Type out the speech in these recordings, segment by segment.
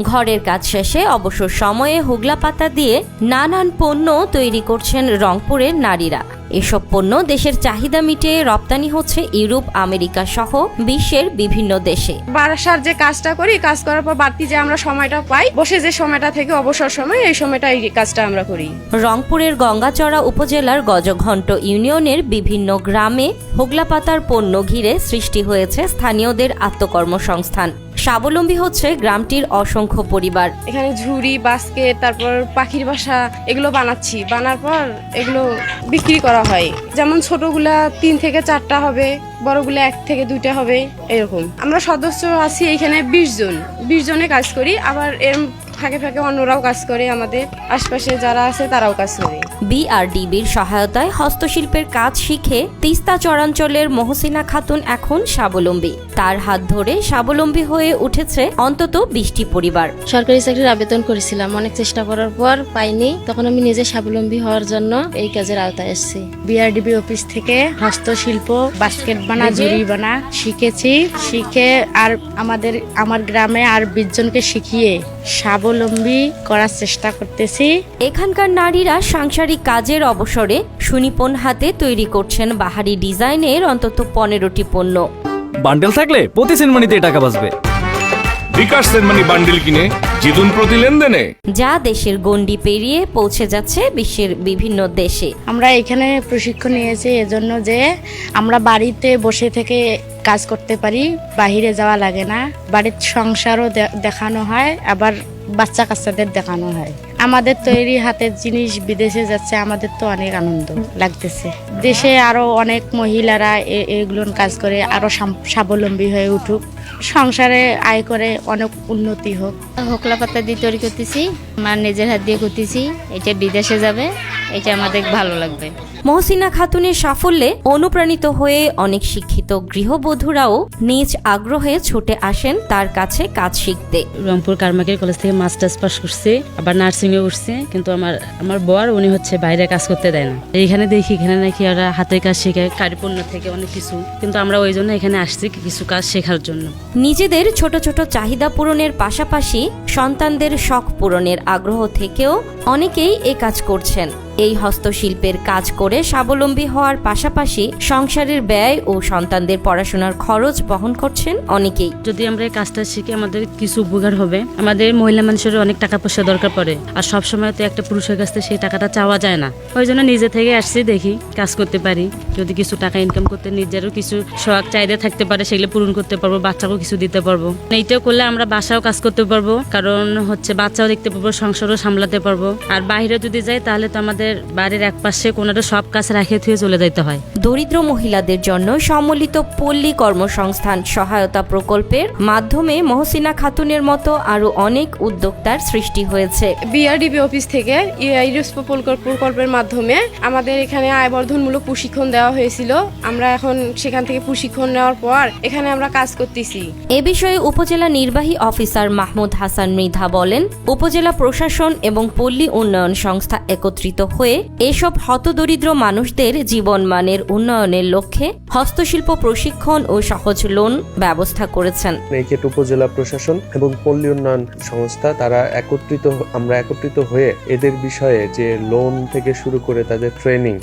ঘরের কাজ শেষে অবসর সময়ে হুগলা পাতা দিয়ে নানান পণ্য তৈরি করছেন রংপুরের নারীরা। এসব পণ্য দেশের চাহিদা মিটিয়ে রপ্তানি হচ্ছে ইউরোপ আমেরিকা সহ বিশ্বের বিভিন্ন দেশে। বাসার যে কাজটা করি কাজ করার পর বাড়তি যে আমরা সময়টা পাই বসে যে সময়টা থেকে অবসর সময় এই সময়টা এই কাজটা আমরা করি। রংপুরের গঙ্গাচড়া উপজেলার গজঘণ্ট ইউনিয়নের বিভিন্ন গ্রামে হোগলাপাতার পণ্য ঘিরে সৃষ্টি হয়েছে স্থানীয়দের আত্মকর্মসংস্থান। স্বাবলম্বী হচ্ছে গ্রামটির অসংখ্য পরিবার। এখানে ঝুড়ি, বাস্কেট, তারপর পাখির বাসা, এগুলো বানাচ্ছি। বানার পর এগুলো বিক্রি করা হয়। যেমন ছোটগুলা তিন থেকে চারটা হবে, বড়গুলা এক থেকে দুইটা হবে, এরকম। আমরা সদস্য আছি এখানে বিশ জন। বিশ জনে কাজ করি, আবার এর ফাঁকে ফাঁকে অন্যরাও কাজ করে আমাদের আশপাশে যারা আছে তারাও কাজ করে। বিআরডিবির সহায়তায় হস্তশিল্পের কাজ শিখে তিস্তা চরাঞ্চলের মহসিনা খাতুন এখন স্বাবলম্বী। তার হাত ধরে স্বাবলম্বী হয়ে উঠেছে অন্তত বিশটি পরিবার। সরকারি চাকরির আবেদন করেছিলাম অনেক চেষ্টা করার পর পাইনি। তখন আমি নিজে স্বাবলম্বী হওয়ার জন্য এই কাজের আওতায় এসেছি। বিআরডিবি অফিস থেকে হস্তশিল্প বাস্কেট বানা জুড়ি বানা শিখেছি। শিখে আর আমাদের আমার গ্রামে আর বিশ জনকে শিখিয়ে স্বাবলম্বী করার চেষ্টা করতেছি। এখানকার নারীরা সাংসারিক কাজের অবসরে সুনিপুণ হাতে তৈরি করছেন বাহারি ডিজাইনের অন্তত পনেরোটি পণ্য। বান্ডেল থাকলে প্রতি সেনমানিতে টাকা বাঁচবে। বিকাশ সেনমানি বান্ডিল কিনে জিতুন প্রতি লেনদেনে। যা দেশের গণ্ডি পেরিয়ে পৌঁছে যাচ্ছে বিশ্বের বিভিন্ন দেশে। আমরা এখানে প্রশিক্ষণ নিয়েছি এজন্য যে আমরা বাড়িতে বসে থেকে কাজ করতে পারি বাহিরে যাওয়া লাগে না বাড়ির সংসারও দেখানো হয় আবার বাচ্চা কাচ্চাদের দেখানো হয়। আমাদের তৈরি হাতের জিনিস বিদেশে যাচ্ছে আমাদের তো অনেক আনন্দ লাগতেছে। দেশে আরও অনেক মহিলারা এগুলো কাজ করে আরও স্বাবলম্বী হয়ে উঠুক। সংসারে আয় করে অনেক উন্নতি হোক। হোকলা পাতা দিয়ে তৈরি করতেছি আমার নিজের হাত দিয়ে করতেছি এটা বিদেশে যাবে এটা আমাদের ভালো লাগবে। মহসিনা খাতুনের সাফল্যে অনুপ্রাণিত হয়ে অনেক শিক্ষিত গৃহবধূরাও নিজ আগ্রহে ছুটে আসেন তার কাছে কাজ শিখতে। রংপুর কারমাকের কলেজ থেকে মাস্টার্স পাস করছে আবার নার্সিং এ উঠছে, কিন্তু আমার আমার বর উনি হচ্ছে বাইরে কাজ করতে দেয় না। এইখানে দেখি, এখানে নাকি ওরা হাতের কাজ শেখায় কারিপণ্য থেকে অনেক কিছু। কিন্তু আমরা ওই জন্য এখানে আসছি কিছু কাজ শেখার জন্য। নিজেদের ছোট ছোট চাহিদা পূরণের পাশাপাশি সন্তানদের শখ পূরণের আগ্রহ থেকেও অনেকেই এ কাজ করছেন। এই হস্তশিল্পের কাজ করে স্বাবলম্বী হওয়ার পাশাপাশি সংসারের ব্যয় ও সন্তানদের পড়াশোনার খরচ বহন করছেন অনেকেই। যদি আমরা এই কাজটা শিখে আমাদের কিছু উপকার হবে, আমাদের মহিলা মানুষের অনেক টাকা পয়সা দরকার পড়ে, আর সব সময় তো একটা পুরুষের কাছ থেকে সেই টাকাটা চাওয়া যায় না। ওই জন্য নিজে থেকে আসছি, দেখি কাজ করতে পারি। যদি কিছু টাকা ইনকাম করতে নিজেরও কিছু শখ চাহিদা থাকতে পারে, সেগুলো পূরণ করতে পারব, বাচ্চাকেও কিছু দিতে পারব। এইটাও করলে আমরা বাসাও কাজ করতে পারব, কারণ হচ্ছে বাচ্চাও দেখতে পারব, সংসারও সামলাতে পারব। আর বাইরে যদি যাই, তাহলে তো আমাদের বাড়ির এক পাশে কোনোটা সব কাজ রাখে থুয়ে চলে যেতে হয়। দরিদ্র মহিলাদের জন্য সম্মিলিত পল্লী কর্মসংস্থান সহায়তা প্রকল্পের মাধ্যমে মহসিনা খাতুনের মতো আরও অনেক উদ্যোক্তার সৃষ্টি হয়েছে। বিআরডিবি অফিস থেকে ইউরোস্পো প্রকল্পের মাধ্যমে আমাদের এখানে আয়বর্ধনমূলক প্রশিক্ষণ দেওয়া হয়েছিল। আমরা এখন সেখান থেকে প্রশিক্ষণ নেওয়ার পর এখানে আমরা কাজ করতেছি। এ বিষয়ে উপজেলা নির্বাহী অফিসার মাহমুদ হাসান মৃধা বলেন উপজেলা প্রশাসন এবং পল্লী উন্নয়ন সংস্থা একত্রিত হয়ে এসব হতদরিদ্র মানুষদের জীবনমানের উন্নয়নের লক্ষ্যে হস্তশিল্প প্রশিক্ষণ ও সহজ লোন ব্যবস্থা করেছেন। নেইকেট উপজেলা প্রশাসন এবং পল্লী উন্নয়ন সংস্থা তারা একত্রিত আমরা একত্রিত হয়ে এদের বিষয়ে যে লোন থেকে শুরু করে তাদের ট্রেনিং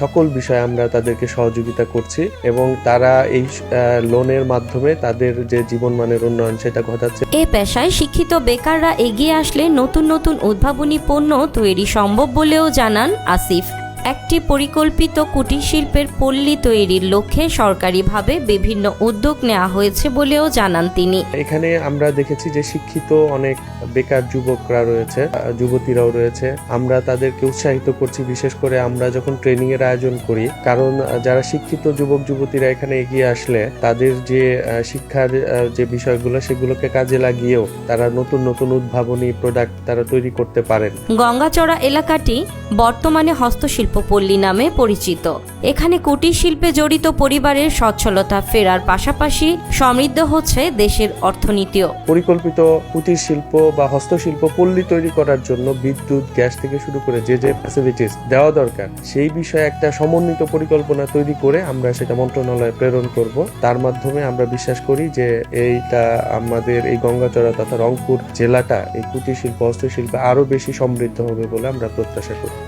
সকল বিষয়ে আমরা তাদেরকে সহযোগিতা করছি এবং তারা এই লোনের মাধ্যমে তাদের যে জীবনমানের উন্নয়ন সেটা ঘটাচ্ছে। এ পেশায় শিক্ষিত বেকাররা এগিয়ে আসলে নতুন নতুন উদ্ভাবনী পণ্য তৈরি সম্ভব বলেও জানান আসিফ একটি পরিকল্পিত কুটির শিল্পের পল্লী তৈরির লক্ষ্যে সরকারিভাবে বিভিন্ন উদ্যোগ নেওয়া হয়েছে বলেও জানান তিনি। এখানে আমরা দেখেছি যে শিক্ষিত অনেক বেকার যুবকরা রয়েছে যুবতীরাও রয়েছে। আমরা তাদেরকে উৎসাহিত করছি বিশেষ করে আমরা যখন ট্রেনিং এর আয়োজন করি কারণ যারা শিক্ষিত যুবক যুবতীরা এখানে এগিয়ে আসলে তাদের যে শিক্ষার যে বিষয়গুলো সেগুলোকে কাজে লাগিয়েও তারা নতুন নতুন উদ্ভাবনী প্রোডাক্ট তারা তৈরি করতে পারেন। গঙ্গাচড়া এলাকাটি বর্তমানে হস্তশিল্প শিল্পপল্লী নামে পরিচিত। এখানে কুটির শিল্পে জড়িত পরিবারের সচ্ছলতা ফেরার পাশাপাশি সমৃদ্ধ হচ্ছে দেশের অর্থনীতিও। পরিকল্পিত কুটির শিল্প বা হস্তশিল্প পল্লী তৈরি করার জন্য বিদ্যুৎ, গ্যাস থেকে শুরু করে যে যে ফ্যাসিলিটিস দেওয়া দরকার, সেই বিষয়ে একটা সমন্বিত পরিকল্পনা তৈরি করে আমরা সেটা মন্ত্রণালয়ে প্রেরণ করব। তার মাধ্যমে আমরা বিশ্বাস করি যে এইটা আমাদের এই গঙ্গাচড়া তথা রংপুর জেলাটা এই কুটির শিল্প হস্তশিল্পে আরও বেশি সমৃদ্ধ হবে বলে আমরা প্রত্যাশা করি।